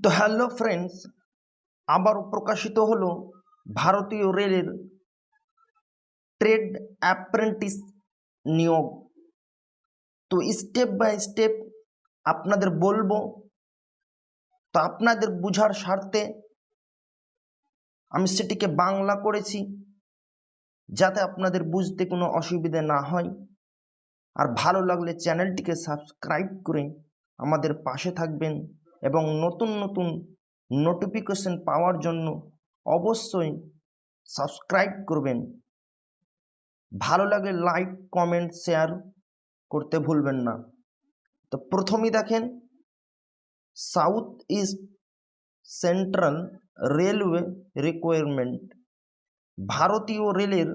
তো hello friends, আবারও প্রকাশিত হলো ভারতীয় রেলের ট্রেড অ্যাপ্রেন্টিস নিয়োগ। তো স্টেপ বাই স্টেপ আপনাদের বলব, তো আপনাদের বুঝার স্বার্থে আমি সেটিকে বাংলা করেছি, যাতে আপনাদের বুঝতে কোনো অসুবিধে না হয়। আর ভালো লাগলে চ্যানেলটিকে সাবস্ক্রাইব করে আমাদের পাশে থাকবেন। এবং নতুন নতুন নোটিফিকেশন পাওয়ার জন্য অবশ্যই সাবস্ক্রাইব করবেন। ভালো লাগে লাইক কমেন্ট শেয়ার করতে ভুলবেন না। তো প্রথমেই দেখেন south east central railway requirement ভারতীয় রেলের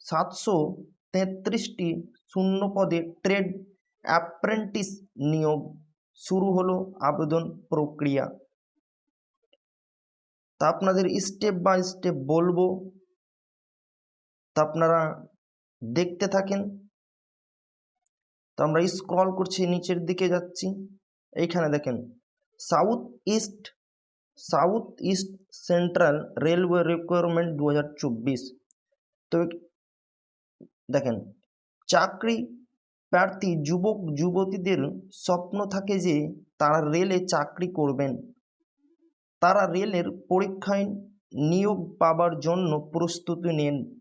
সাতশো তেত্রিশটি শূন্য পদে ট্রেড অ্যাপ্রেন্টিস নিয়োগ শুরু হলো আবেদন প্রক্রিয়া। তা আপনাদের স্টেপ বাই স্টেপ বলব। তা আপনারা দেখতে থাকেন। তো আমরা স্ক্রল করছি, নিচের দিকে যাচ্ছি। এইখানে দেখেন south east south east central railway requirement দু তো দেখেন, চাকরি প্রার্থী যুবক, যুবতীদের স্বপ্ন থাকে যে তারা রেলে চাকরি করবেন। তারা রেলের পরীক্ষায় নিয়োগ পাবার জন্য প্রস্তুতি নেন।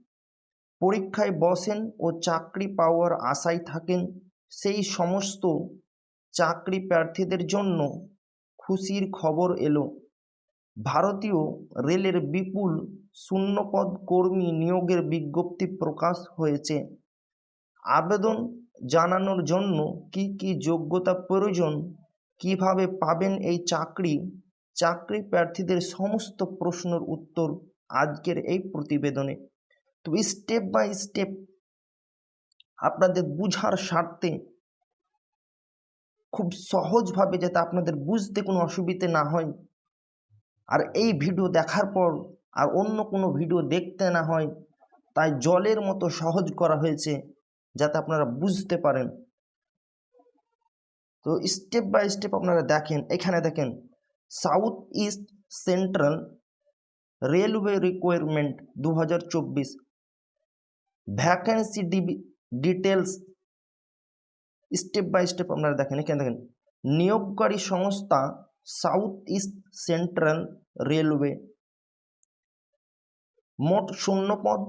পরীক্ষায় বসেন ও চাকরি পাওয়ার আশায় থাকেন। সেই সমস্ত চাকরি প্রার্থীদের জন্য খুশির খবর এলো। ভারতীয় রেলের বিপুল শূন্যপদ কর্মী নিয়োগের বিজ্ঞপ্তি প্রকাশ হয়েছে। আবেদন জানানোর জন্য কি কি যোগ্যতা প্রয়োজন? কীভাবে পাবেন এই চাকরি? চাকরি প্রার্থীদের সমস্ত প্রশ্নের উত্তর আজকের এই প্রতিবেদনে। তো স্টেপ বাই স্টেপ আপনাদের বুঝার স্বার্থে খুব সহজভাবে যাতে আপনাদের বুঝতে কোনো অসুবিধে না হয়। আর এই ভিডিও দেখার পর আর অন্য কোনো ভিডিও দেখতে না হয়, তাই জলের মতো সহজ করা হয়েছে। যাতে আপনারা বুঝতে পারেন। তো স্টেপ বাই স্টেপ আপনারা দেখেন, এখানে দেখেন south east central railway requirement দু হাজার চব্বিশ vacancy details step by step আপনারা দেখেন, এখানে দেখেন, নিয়োগকারী সংস্থা সাউথ ইস্ট সেন্ট্রাল রেলওয়ে মোট শূন্যপদ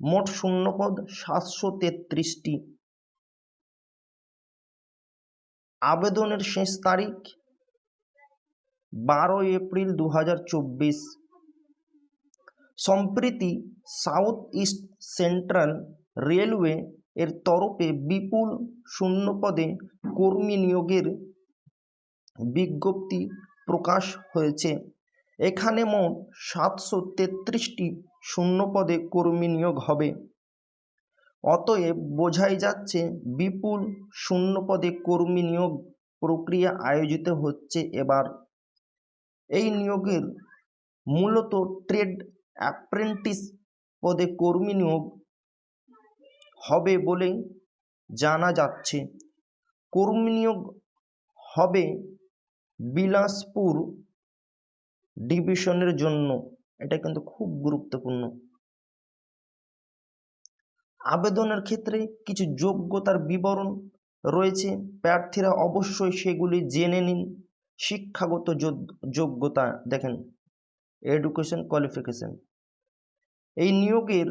মোট শূন্যপদ সাতশো তেত্রিশটি। আবেদনের শেষ তারিখ বারো এপ্রিল দু সম্প্রতি সাউথ ইস্ট সেন্ট্রাল রেলওয়ে এর তরফে বিপুল শূন্যপদে কর্মী নিয়োগের বিজ্ঞপ্তি প্রকাশ হয়েছে। এখানে মোট সাতশো তেত্রিশটি শূন্যপদে কর্মী নিয়োগ হবে। অতএব বোঝাই যাচ্ছে, বিপুল শূন্যপদে কর্মী নিয়োগ প্রক্রিয়া আয়োজিত হচ্ছে এবার। এই নিয়োগের মূলত ট্রেড অ্যাপ্রেন্টিস পদে কর্মী নিয়োগ হবে বলে জানা যাচ্ছে। কর্মী নিয়োগ হবে বিলাসপুর ডিভিশনের জন্য। এটা কিন্তু খুব গুরুত্বপূর্ণ। আবেদনের ক্ষেত্রে কিছু যোগ্যতার বিবরণ রয়েছে। প্রার্থীরা অবশ্যই সেগুলি জেনে নিন। শিক্ষাগত যোগ্যতা দেখেন এডুকেশন কোয়ালিফিকেশন এই নিয়োগের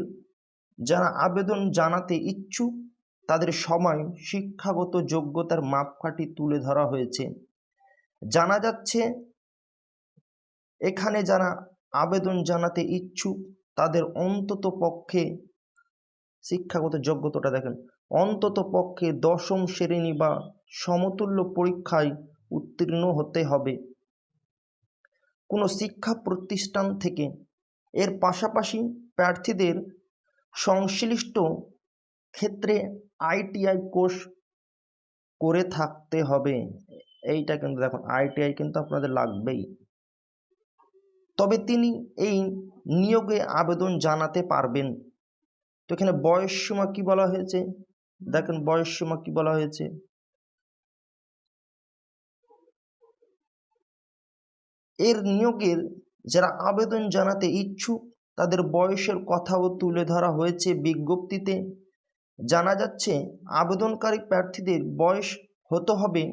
যারা আবেদন জানাতে ইচ্ছুক, তাদের সময় শিক্ষাগত যোগ্যতার মাপকাঠি তুলে ধরা হয়েছে। জানা যাচ্ছে, এখানে যারা আবেদন জানাতে ইচ্ছুক, তাদের অন্তত পক্ষে শিক্ষাগত যোগ্যতাটা দেখেন, অন্তত পক্ষে দশম শ্রেণি বা সমতুল্য পরীক্ষায় উত্তীর্ণ হতে হবে। কোনো শিক্ষা প্রতিষ্ঠান থেকে এর পাশাপাশি প্রার্থীদের সংশ্লিষ্ট ক্ষেত্রে আইটিআই কোর্স করে থাকতে হবে। এইটা কিন্তু দেখুন, আইটিআই কিন্তু আপনাদের লাগবেই। তবে তিনি এই নিয়োগে আবেদন জানাতে পারবেন। তো এখানে বয়স সীমা কী বলা হয়েছে? দেখেন বয়স সীমা কী বলা হয়েছে? এর নিয়োগের যারা আবেদন জানাতে ইচ্ছুক, তাদের বয়সের কথাও তুলে ধরা হয়েছে বিজ্ঞপ্তিতে। জানা যাচ্ছে, আবেদনকারী প্রার্থীদের বয়স হতে হবে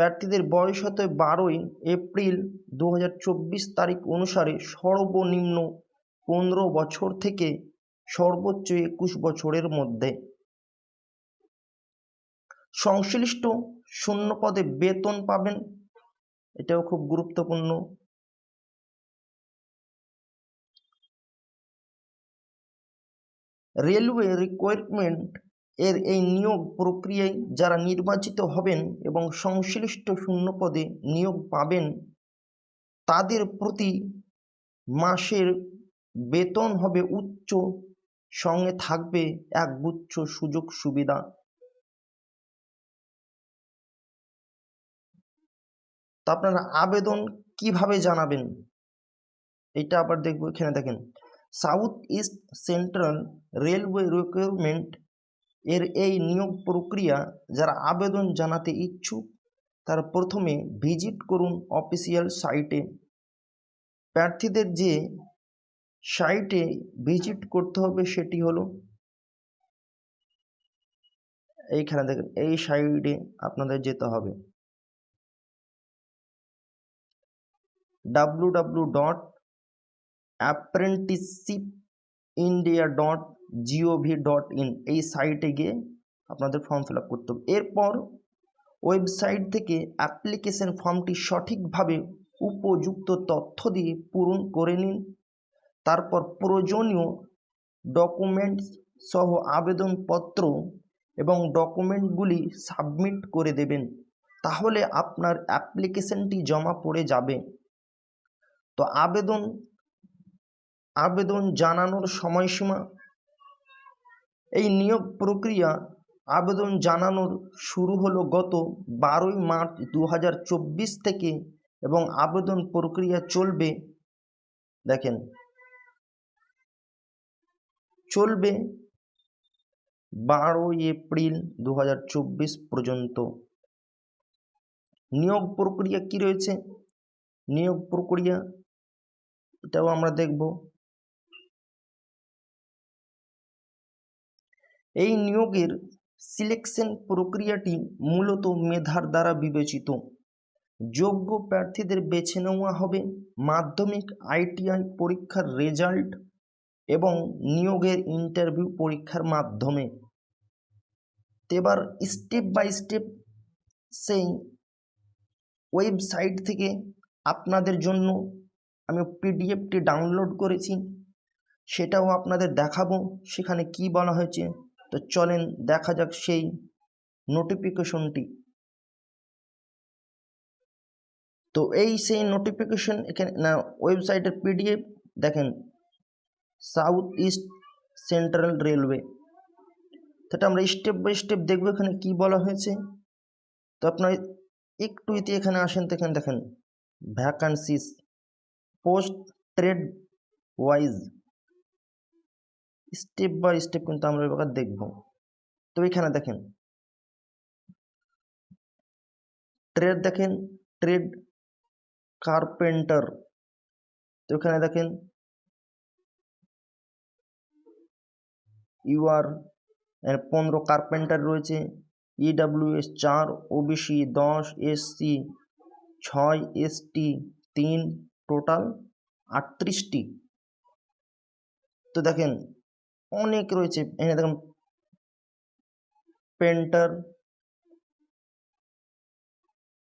প্রার্থীদের বয়স হতে বারোই এপ্রিল দু হাজার চব্বিশ তারিখ অনুসারে সর্বনিম্ন পনেরো বছর থেকে সর্বোচ্চ একুশ বছরের মধ্যে। সংশ্লিষ্ট শূন্য পদে বেতন পাবেন, এটাও খুব গুরুত্বপূর্ণ। রেলওয়ে রিকোয়ারমেন্ট এর এই নিয়োগ প্রক্রিয়ায় যারা নির্বাচিত হবেন এবং সংশ্লিষ্ট শূন্যপদে নিয়োগ পাবেন, তাদের প্রতি মাসের বেতন হবে উচ্চ, সঙ্গে থাকবে একগুচ্ছ সুযোগ সুবিধা। তা আপনারা আবেদন কীভাবে জানাবেন? এটা আবার দেখব এখানে দেখেন। South east central railway recruitment এর এই নিয়োগ প্রক্রিয়া যারা আবেদন জানাতে ইচ্ছুক, তারা প্রথমে ভিজিট করুন অফিসিয়াল সাইটে। প্রার্থীদের যে সাইটে ভিজিট করতে হবে সেটি হলো এইখানে দেখেন, এই সাইটে আপনাদের যেতে হবে। W W dot apprenticeship India dot GOV dot in এই সাইটে গিয়ে আপনাদের ফর্ম ফিল আপ করতে হবে। এরপর ওয়েবসাইট থেকে অ্যাপ্লিকেশন ফর্মটি সঠিকভাবে উপযুক্ত তথ্য দিয়ে পূরণ করে নিন। তারপর প্রয়োজনীয় ডকুমেন্টস সহ আবেদনপত্র এবং ডকুমেন্টগুলি সাবমিট করে দেবেন। তাহলে আপনার অ্যাপ্লিকেশনটি জমা পড়ে যাবে। তো আবেদন আবেদন জানানোর সময়সীমা এই নিয়োগ প্রক্রিয়া আবেদন জানানোর শুরু হলো গত বারোই মার্চ দু হাজার চব্বিশ থেকে এবং আবেদন প্রক্রিয়া চলবে, দেখেন, চলবে বারোই এপ্রিল দু হাজার চব্বিশ পর্যন্ত। নিয়োগ প্রক্রিয়া কি রয়েছে? নিয়োগ প্রক্রিয়া এটাও আমরা দেখব। এই নিয়োগের সিলেকশন প্রক্রিয়াটি মূলত মেধার দ্বারা বিবেচিত। যোগ্য প্রার্থীদের বেছে নেওয়া হবে মাধ্যমিক আইটিআই পরীক্ষার রেজাল্ট এবং নিয়োগের ইন্টারভিউ পরীক্ষার মাধ্যমে। এবার স্টেপ বাই স্টেপ সেই ওয়েবসাইট থেকে আপনাদের জন্য আমি পিডিএফটি ডাউনলোড করেছি, সেটাও আপনাদের দেখাবো, সেখানে কি বলা হয়েছে তো চলেন দেখা যাক সেই নোটিফিকেশনটি তো এই সেই নোটিফিকেশন এখানে, না ওয়েবসাইটের পিডিএফ দেখেন সাউথ ইস্ট সেন্ট্রাল রেলওয়ে সেটা আমরা স্টেপ বাই স্টেপ দেখব এখানে কি বলা হয়েছে। তো আপনার একটু ইতি এখানে আসেন তো এখানে দেখেন vacancies post trade wise step by step কিন্তু আমরা এবার দেখব। তো এখানে দেখেন। ট্রেড দেখেন ট্রেড কার্পেন্টার তো এখানে দেখেন। ইউআর পনেরো কার্পেন্টার রয়েছে। ইডাব্লিউএস চার ওবিসি দশ এসসি ছয় এসটি তিন টোটাল আটত্রিশটি। তো দেখেন অনেক রয়েছে। এখানে দেখেন পেন্টার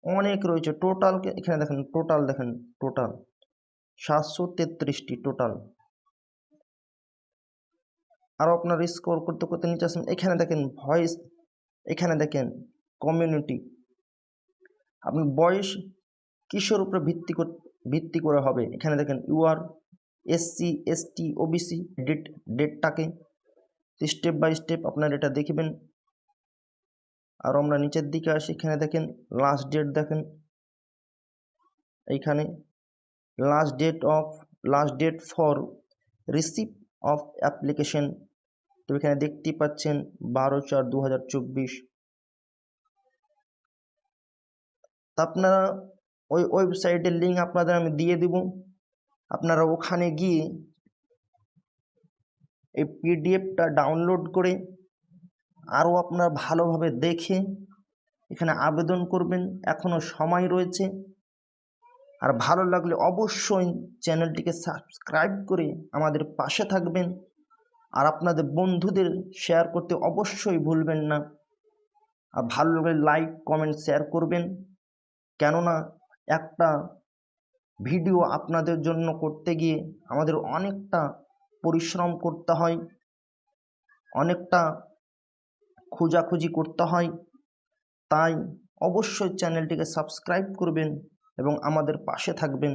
অনেক রয়েছে। টোটাল এখানে দেখেন টোটাল দেখেন টোটাল সাতশো তেত্রিশটি টোটাল আরও আপনার স্কোর করতে করতে নিচে আসেন। এখানে দেখেন ভয়েস এখানে দেখেন কমিউনিটি আপনার বয়স কিসের উপরে ভিত্তি ভিত্তি করে হবে? এখানে দেখেন UR SC ST OBC date ডেটটাকে step by step আপনার এটা দেখবেন। আর আমরা নিচের দিকে আসি, এখানে দেখেন লাস্ট ডেট দেখেন। এইখানে last date of last date for receive of application তো এখানে দেখতেই পাচ্ছেন বারো চার দু হাজার চব্বিশ। আপনারা ওই ওয়েবসাইটের লিঙ্ক আপনাদের আমি দিয়ে দিব। আপনারা ওখানে গিয়ে এই পিডিএফটা ডাউনলোড করে আরও আপনারা ভালোভাবে দেখে এখানে আবেদন করবেন। এখনও সময় রয়েছে। আর ভালো লাগলে অবশ্যই চ্যানেলটিকে সাবস্ক্রাইব করে আমাদের পাশে থাকবেন। আর আপনাদের বন্ধুদের শেয়ার করতে অবশ্যই ভুলবেন না। আর ভালো লাগলে লাইক কমেন্ট শেয়ার করবেন। কেননা একটা ভিডিও আপনাদের জন্য করতে গিয়ে আমাদের অনেকটা পরিশ্রম করতে হয়, অনেকটা খোঁজাখুঁজি করতে হয়। তাই অবশ্যই চ্যানেলটিকে সাবস্ক্রাইব করবেন এবং আমাদের পাশে থাকবেন।